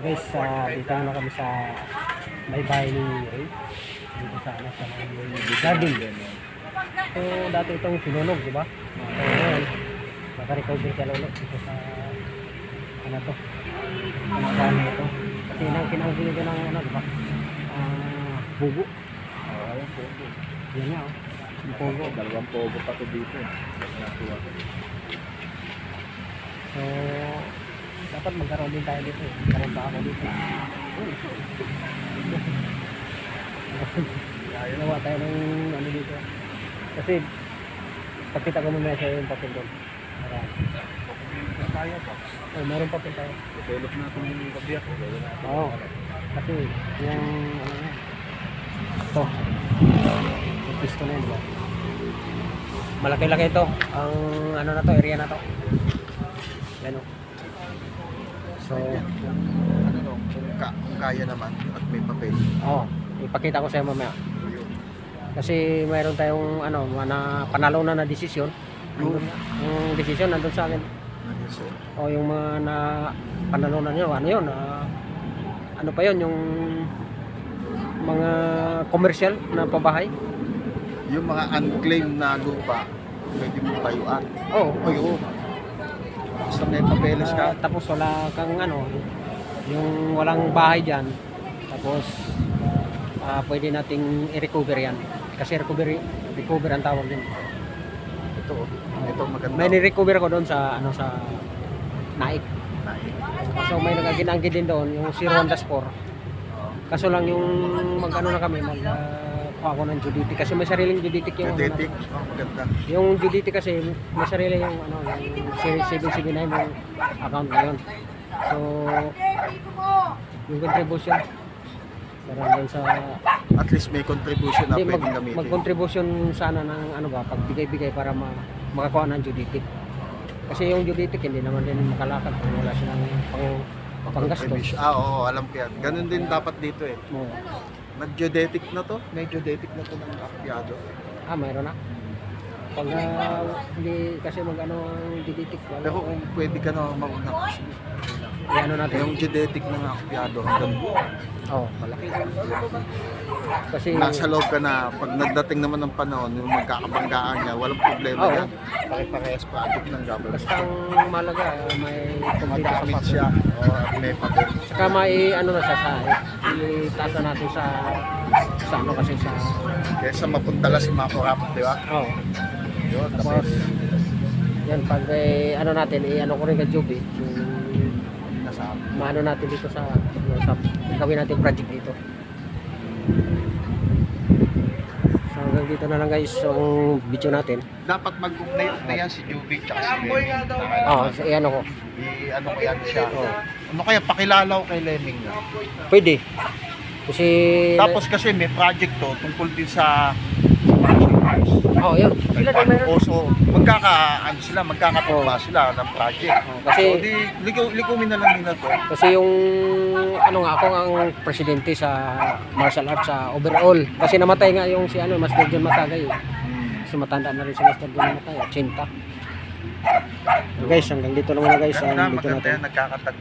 Guys, uh, dito na kami sa may bahay ni Ray. Dito sa ano, sa may garden. So, dati itong sinunog, di ba? So, ngayon, naka-recover ka lolo dito sa ano to? Ano na ito? Kasi nang kinanggulo ko ng ano, di ba? Ah, bugo. Oo, yung pogo. Yan nga, oh. Yung Pogo. Dalawang pogo pa to dito. Ko. So, dapat magkaroon din tayo dito. eh. Magkaroon pa ako dito. Uy. Ginawa tayo ng ano dito. Kasi, pagkita ko mamaya sa'yo yung papel doon. Kaya pa. oh, meron papel tayo. Develop na itong kabiyak. Oo. Kasi, yung, ano yan. Ito. Yung pisto na yun? Malaki-laki ito. Ang, ano na to, area na to. Yan o. So, Ano no, kung, ka, kung kaya naman at may papel. Oo, ipakita ko sa iyo mamaya. Kasi mayroon tayong ano, na panalo na na desisyon. Yung, yung desisyon nandun sa akin. So, O yung mga na panalo na nyo, ano yun? ah, ano pa yun, yung mga commercial na pabahay. yung mga unclaimed na lupa, pwede mo tayuan. Oo, O yun. Basta may papeles Ah, ka. tapos wala kang ano, yung walang bahay dyan. Tapos ah, pwede nating i-recover yan. Kasi recovery, recover ang tawag din. Ito, oh. ito maganda. May ni-recover ko doon sa ano sa Naik. So may nagaginanggi din doon yung 01 4. Kaso lang yung mag-ano na kami mag uh, kuha ko ng Juditi kasi may sariling Juditi yung ano Genetic. natin. Oh, maganda. Yung Juditi kasi may sarili yung ano yung series 779 yung account na yun. So yung contribution meron din sa At least may contribution na mag, pwedeng gamitin. mag-contribution sana ng ano ba pagbigay-bigay para ma, makakuha ng Juditi. Kasi yung Juditi hindi naman din makalakad kung wala silang pang panggastos. Ah, oo, alam ko yan. Ganun din dapat dito eh. mo. Nag-geodetic na to. May geodetic na to ng akyado. Ah, mayroon na. Pag ah, hindi kasi mag-ano diditik, wala. Pero kung pwede ka na mauna kasi ano natin. yung geodetic ng akyado hanggang. Oh, malaki. Kasi Nasa loob ka na, pag nagdating naman ng panahon, yung magkakabanggaan niya, walang problema Oo. yan. Pare-parehas project ng government. basta ang malaga may sa papel. siya. O, may papel. Saka may ano na sa sa itasa natin sa sa ano kasi sa Kesa mapunta lang si Mako Rap, di ba? oh. Yun, Tapos yan pag eh, ano natin i-ano ko rin kay Joby yung maano natin dito sa, sa gawin natin project dito. So hanggang dito na lang guys yung video natin. dapat mag-ugnay na yan si Juby tsaka si. Oo, oh, ano ko. I, ano ko yan siya. Ano kaya pakilala ko kay Lemming na. Pwede. Kasi Tapos kasi may project to tungkol din sa oh, yun. Sila din meron. Oso, magkaka, ano sila, magkakatugma Oo. sila ng project. Oh, kasi so, di, ligaw, likumin na lang nila to. kasi yung ano nga ako ang presidente sa martial arts sa overall. Kasi namatay nga yung si ano Master John Matagay. eh. So matanda na rin si Master John Matagay, 80. So, guys, hanggang dito lang muna guys ang video maganda natin. yan, nagkakatag